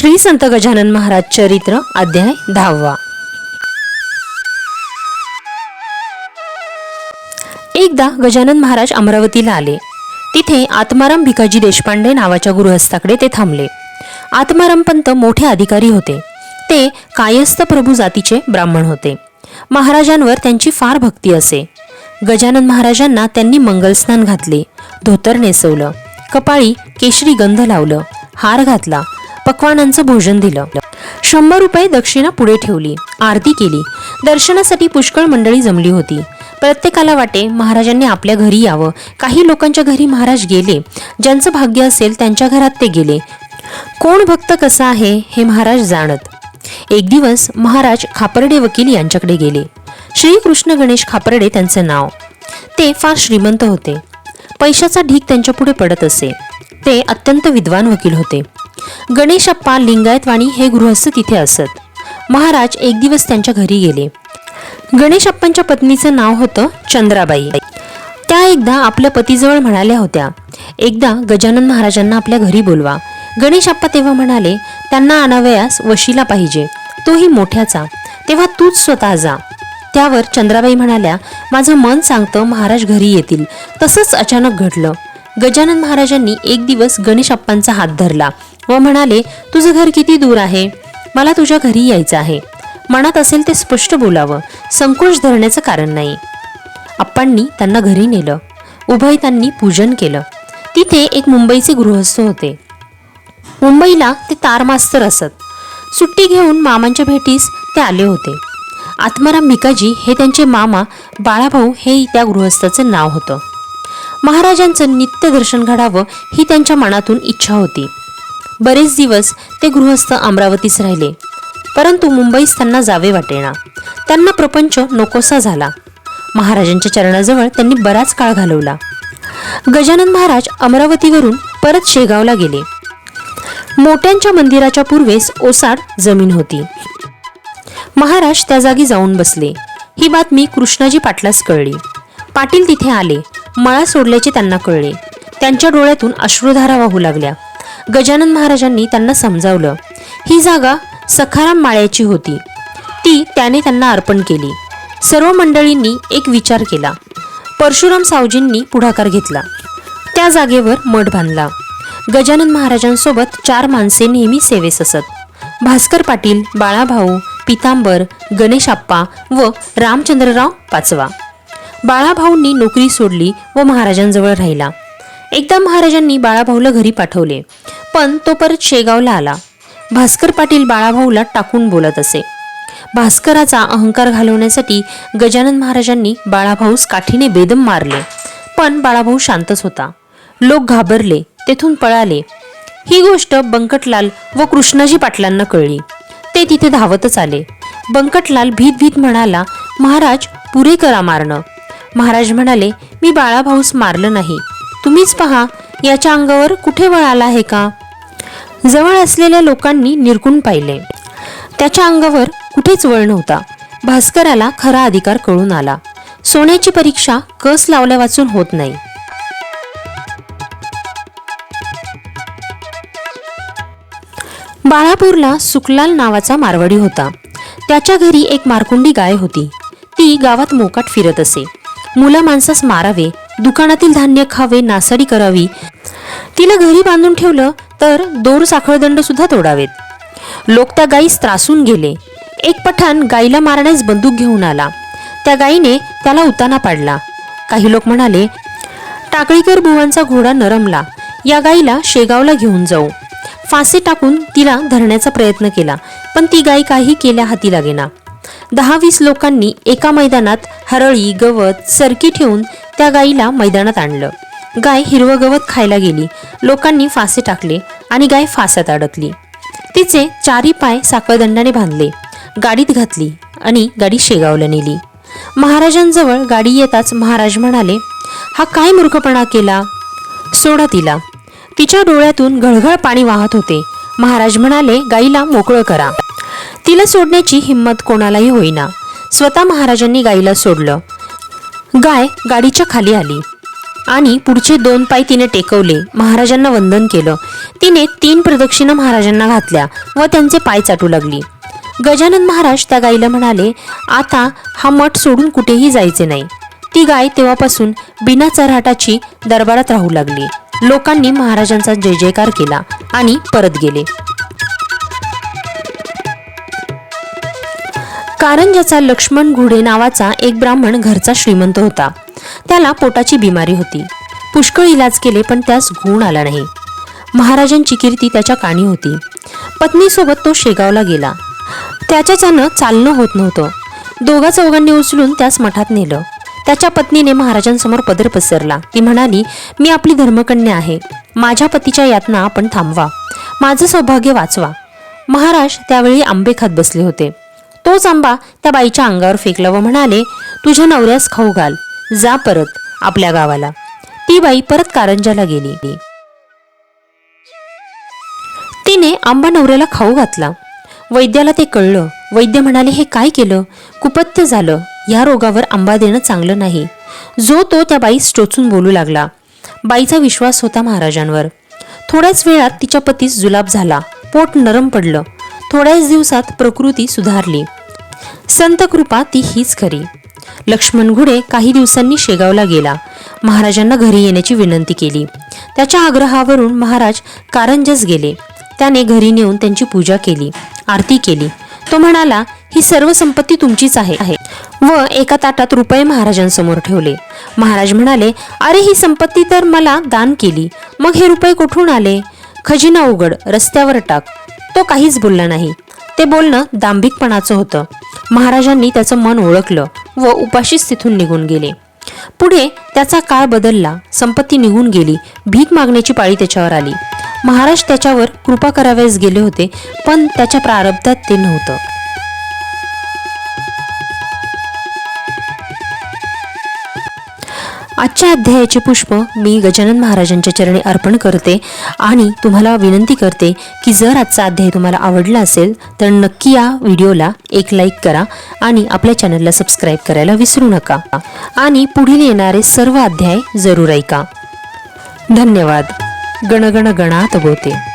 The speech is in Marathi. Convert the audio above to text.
श्री संत गजानन महाराज चरित्र अध्याय दहावा. एकदा गजानन महाराज अमरावतीला आले. तिथे आत्माराम भिकाजी देशपांडे नावाच्या गृहस्थाकडे ते थांबले. आत्माराम पंत मोठे अधिकारी होते. ते कायस्थ प्रभू जातीचे ब्राह्मण होते. महाराजांवर त्यांची फार भक्ती असे. गजानन महाराजांना त्यांनी मंगलस्नान घातले धोतर नेसवलं कपाळी केशरी गंध लावलं हार घातला पक्वानांचं भोजन दिलं. शंभर रुपये दक्षिणा पुढे ठेवली. आरती केली. दर्शनासाठी पुष्कळ मंडळी जमली होती. प्रत्येकाला वाटे महाराजांनी आपल्या घरी यावं. काही लोकांच्या घरी महाराज गेले. ज्यांचं भाग्य असेल त्यांच्या घरात ते गेले. कोण भक्त कसा आहे हे महाराज जाणत. एक दिवस महाराज खापर्डे वकील यांच्याकडे गेले. श्रीकृष्ण गणेश खापर्डे त्यांचे नाव. ते फार श्रीमंत होते. पैशाचा ढीक त्यांच्या पुढे पडत असे. ते अत्यंत विद्वान वकील होते. गणेशप्पा लिंगायतवाणी हे गृहस्थ तिथे असत. महाराज एक दिवस त्यांच्या घरी गेले. गणेशप्पांच्या पत्नीचं नाव होतं चंद्राबाई. त्या एकदा आपल्या पतीजवळ म्हणाल्या होत्या एकदा गजानन महाराजांना आपल्या घरी बोलवा. गणेशप्पा तेव्हा म्हणाले त्यांना आणावयास वशिला पाहिजे. तोही मोठ्याचा. तेव्हा तूच स्वतः जा. त्यावर चंद्राबाई म्हणाल्या माझं मन सांगतं महाराज घरी येतील. तसंच अचानक घडलं. गजानन महाराजांनी एक दिवस गणेशप्पांचा हात धरला. व म्हणाले तुझं घर किती दूर आहे? मला तुझ्या घरी यायचं आहे. मनात असेल ते स्पष्ट बोलावं. संकोच धरण्याचं कारण नाही. आप्पांनी त्यांना घरी नेलं. उभय त्यांनी पूजन केलं. तिथे एक मुंबईचे गृहस्थ होते. मुंबईला ते तार मास्तर असत. सुट्टी घेऊन मामांच्या भेटीस ते आले होते. आत्माराम भिकाजी हे त्यांचे मामा बाळाभाऊ हे त्या गृहस्थाचं नाव होतं. महाराजांचं नित्य दर्शन घडावं ही त्यांच्या मनातून इच्छा होती. बरेच दिवस ते गृहस्थ अमरावतीस राहिले. परंतु मुंबईस त्यांना जावे वाटेना. त्यांना प्रपंच नकोसा झाला. महाराजांच्या चरणाजवळ त्यांनी बराच काळ घालवला. गजानन महाराज अमरावतीवरून परत शेगावला गेले. मोठ्यांच्या मंदिराच्या पूर्वेस ओसाड जमीन होती. महाराज त्या जागी जाऊन बसले. ही बातमी कृष्णाजी पाटलास कळली. पाटील तिथे आले. मळा सोडल्याचे त्यांना कळले. त्यांच्या डोळ्यातून अश्रुधारा वाहू लागल्या. गजानन महाराजांनी त्यांना समजावलं. ही जागा सखाराम माळ्याची होती. ती त्याने त्यांना अर्पण केली. सर्व मंडळींनी एक विचार केला. परशुराम सावजींनी पुढाकार घेतला. त्या जागेवर मठ बांधला. गजानन महाराजांसोबत चार माणसे नेहमी सेवेस असत. भास्कर पाटील बाळाभाऊ पितांबर गणेशाप्पा व रामचंद्रराव पाचवा. बाळाभाऊंनी नोकरी सोडली व महाराजांजवळ राहिला. एकदा महाराजांनी बाळाभाऊला घरी पाठवले. पण तो परत शेगावला आला. भास्कर पाटील बाळाभाऊला टाकून बोलत असे. भास्कराचा अहंकार घालवण्यासाठी गजानन महाराजांनी बाळाभाऊस काठीने बेदम मारले. पण बाळाभाऊ शांतच होता. लोक घाबरले तेथून पळाले. ही गोष्ट बंकटलाल व कृष्णाजी पाटलांना कळली. ते तिथे धावतच आले. बंकटलाल भीत भीत म्हणाला महाराज पुरे करा मारणं. महाराज म्हणाले मी बाळाभाऊस मारलं नाही. तुम्हीच पहा याच्या अंगावर कुठे वळ आला आहे का? जवळ असलेल्या लोकांनी निरकून पाहिले. त्याच्या अंगावर कुठेच वळ नव्हता. भास्कराला खरा अधिकार कळून आला. सोन्याची परीक्षा कस लावल्या वाचून होत नाही. बाळापूरला सुकलाल नावाचा मारवाडी होता. त्याच्या घरी एक मारकुंडी गाय होती. ती गावात मोकाट फिरत असे. मुलं माणसास मारावे दुकानातील धान्य खावे नासाडी करावी. तिला घरी बांधून ठेवलं तर दोर साखळदंड सुद्धा तोडावेत. लोक त्या गाईस त्रासून गेले. एक पठाण गाईला मारण्यास बंदूक घेऊन आला. त्या गायीने त्याला उताना पाडला. काही लोक म्हणाले टाकळीकर बुवांचा घोडा नरमला. या गाईला शेगावला घेऊन जाऊ. फासे टाकून तिला धरण्याचा प्रयत्न केला पण ती गाय काही केल्या हाती लागेना. दहा वीस लोकांनी एका मैदानात हरळी गवत सरकी ठेवून त्या गायीला मैदानात आणलं. गाय हिरवं गवत खायला गेली. लोकांनी फासे टाकले आणि गाय फासात अडकली. तिचे चारी पाय साखळदंडाने बांधले. गाडीत घातली आणि गाडी शेगावला नेली. महाराजांजवळ गाडी येताच महाराज म्हणाले हा काय मूर्खपणा केला? सोडा तिला. तिच्या डोळ्यातून घळघळ पाणी वाहत होते. महाराज म्हणाले गाईला मोकळं करा. तिला सोडण्याची हिंमत कोणालाही होईना. स्वतः महाराजांनी गाईला सोडलं. गाय गाडीच्या खाली आली. आणि पुढचे दोन पाय तिने टेकवले. महाराजांना वंदन केलं. तिने तीन प्रदक्षिणा महाराजांना घातल्या व त्यांचे पाय चाटू लागली. गजानन महाराज त्या गाईला म्हणाले आता हा मठ सोडून कुठेही जायचे नाही. ती गाय तेव्हापासून बिना चरहाटाची दरबारात राहू लागली. लोकांनी महाराजांचा जय जयकार केला आणि परत गेले. कारंजाचा लक्ष्मण घुडे नावाचा एक ब्राह्मण घरचा श्रीमंत होता. त्याला पोटाची बिमारी होती. पुष्कळ इलाज केले पण त्यास गुण आला नाही. महाराजांची कीर्ती त्याच्या काणी होती. पत्नीसोबत तो शेगावला गेला. त्याच्याच्यानं चालणं होत नव्हतं. दोघा चौघांनी उचलून त्यास मठात नेलं. त्याच्या पत्नीने महाराजांसमोर पदर पसरला. ती म्हणाली मी आपली धर्मकन्या आहे. माझ्या पतीच्या यातना आपण थांबवा. माझं सौभाग्य वाचवा. महाराज त्यावेळी आंबे खात बसले होते. तोच आंबा त्या बाईच्या अंगावर फेकला व म्हणाले तुझ्या नवऱ्यास खाऊ घाल. जा परत आपल्या गावाला. ती बाई परत कारंजाला गेली. तिने आंबा नवऱ्याला खाऊ घातला. वैद्याला ते कळलं. वैद्य म्हणाले हे काय केलं? कुपत्य झालं. या रोगावर आंबा देणं चांगलं नाही. जो तो त्या बाईस टोचून बोलू लागला. बाईचा विश्वास होता महाराजांवर. थोड्याच वेळात तिच्या पतीस जुलाब झाला. पोट नरम पडलं. थोड्याच दिवसात प्रकृती सुधारली. संत कृपा ती हीच खरी. लक्ष्मण घुडे काही दिवसांनी शेगावला गेला. महाराजांना घरी येण्याची विनंती केली. त्याच्या आग्रहावरून महाराज कारंजस गेले. त्याने घरी नेऊन त्यांची पूजा केली आरती केली. तो म्हणाला ही सर्व संपत्ती तुमचीच आहे आहे. व एका ताटात रुपये महाराजांसमोर ठेवले. महाराज म्हणाले अरे ही संपत्ती तर मला दान केली. मग हे रुपये कुठून आले? खजिना उघड रस्त्यावर टाक. तो काहीच बोलला नाही. ते बोलणं दांभिकपणाचं होतं. महाराजांनी त्याचं मन ओळखलं व उपाशीच तिथून निघून गेले. पुढे त्याचा काळ बदलला संपत्ती निघून गेली भीक मागण्याची पाळी त्याच्यावर आली. महाराज त्याच्यावर कृपा करावयास गेले होते पण त्याच्या प्रारब्धात ते नव्हतं. आजच्या अध्यायाचे पुष्प मी गजानन महाराजांच्या चरणी अर्पण करते आणि तुम्हाला विनंती करते की जर आजचा अध्याय तुम्हाला आवडला असेल तर नक्की या व्हिडिओला एक लाईक करा आणि आपल्या चॅनलला सबस्क्राईब करायला विसरू नका. आणि पुढील येणारे सर्व अध्याय जरूर ऐका. धन्यवाद. गणगण गणात गोते